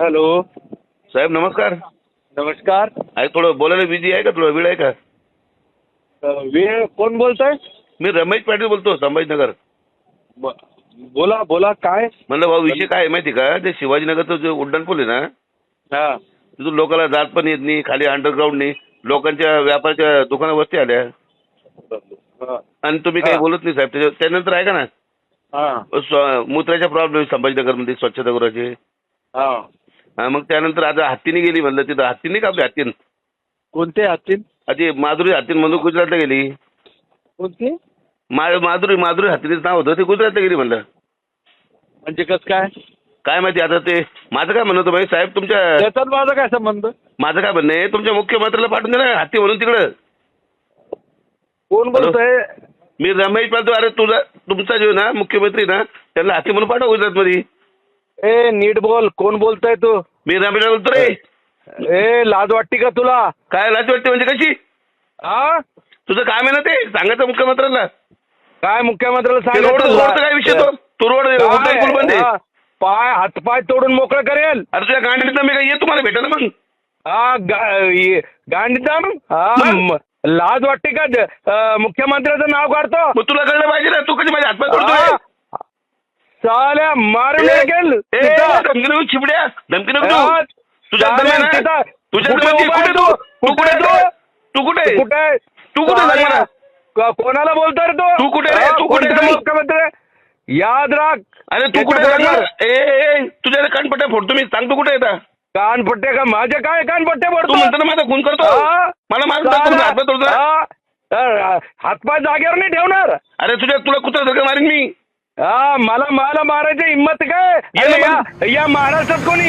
Hello साहेब नमस्कार. नमस्कार. आहे थोडं बोलायला बिझी आहे का? थोडा वेळ आहे का? वेळ कोण बोलतोय? मी रमेश पाटील बोलतो संभाजीनगर. ब- बोला बोला काय? म्हणलं भाऊ विषय काय आहे माहिती का? ते शिवाजीनगरचं जे उड्डाण पूल आहे ना हा. तिथून लोकांना जात पण येत नाही खाली अंडरग्राऊंड नाही. लोकांच्या व्यापाराच्या दुकाना वस्ती आल्या. हा. आणि तुम्ही काही हा. बोलत नाही साहेब. त्याच्या- त्यानंतर आहे का ना? हा. स्व- मूत्राच्या प्रॉब्लेम संभाजीनगरमध्ये स्वच्छतागृहाचे हा. हा, मग त्यानंतर आता हत्तीने गेली म्हणलं तिथं हत्ती नाही का हत्तीन? कोणते हत्तीन? आधी माधुरी हत्तीन म्हणून गुजरातला गेली. कोणते? मा माधुरी माधुरी हत्तीनेच नाव होतं ते गुजरातला गेली म्हणलं. म्हणजे कस काय? काय माहिती आता ते माझं काय म्हणणं होतं भाई? साहेब तुमच्या माझा काय संबंध? माझं काय म्हणणं आहे तुमच्या मुख्यमंत्र्याला पाठवून दे ना हत्ती म्हणून तिकडं. कोण बोलतोय? मी रमेश पालतो अरे तुझा तुमचा जो ना मुख्यमंत्री ना त्यांना हत्ती म्हणून पाठव गुजरातमध्ये. ए नीट बोल. कोण बोलतोय तू? मी रमेश बोलतो रे. ए लाज वाटते का तुला? काय लाज वाटते म्हणजे कशी? हा तुझं काम आहे? ना ते सांगायचं मुख्यमंत्र्याला काय मुख्यमंत्र्याला ते रोड? रोडचा काय विषय तो? तू रोड बंद पाय हातपाय तोडून मोकळं करेल. अरे तुझ्या गांडीत मी काय ये तुम्हाला भेटायला मग. हा गा- ये- गांधीधाम हा. लाज वाटते का? मुख्यमंत्र्याचं नाव काढतो. तुला कळलं पाहिजे ना? तू कधी माझ्या हातपाय. तोडतोय? साल्या मारून ए, गेल ए, धमकी नको चिपड्या धमकी नको देऊ. तुझ्या दरम्यान आहे. तिथं. तुझ्या कुठे दरम्यान उभा कुठे आहे तू तू? तू कुठे आहे? तू? तू कुठे आहे? कुठे आहे? तू कुठे आहे? साल्या, सांग मला. क- कोणाला बोलतोय रे तू तू कुठे रे? हा, तू कुठे कोणता रे? मुख्यमंत्री याद राख अरे तू कुठे त्याच्या? बरोबर- ए ए तुझ्या कानपट्ट्या फोडतो मी सांग तू कुठे येता कानपट्टे का माझे काय कानपट्टे तू पडतो म्हणतो ना माझा खून करतो हा? मला माझा साल्या, हातपाय तोडतो हा? अं, हातपाय जागेवर नाही ठेवणार अरे तुझ्या तुला कुत्रा धक्का मारीन मी हा मला मला मारायची हिंमत काय? ये अरे ना या या महाराष्ट्रात कोणी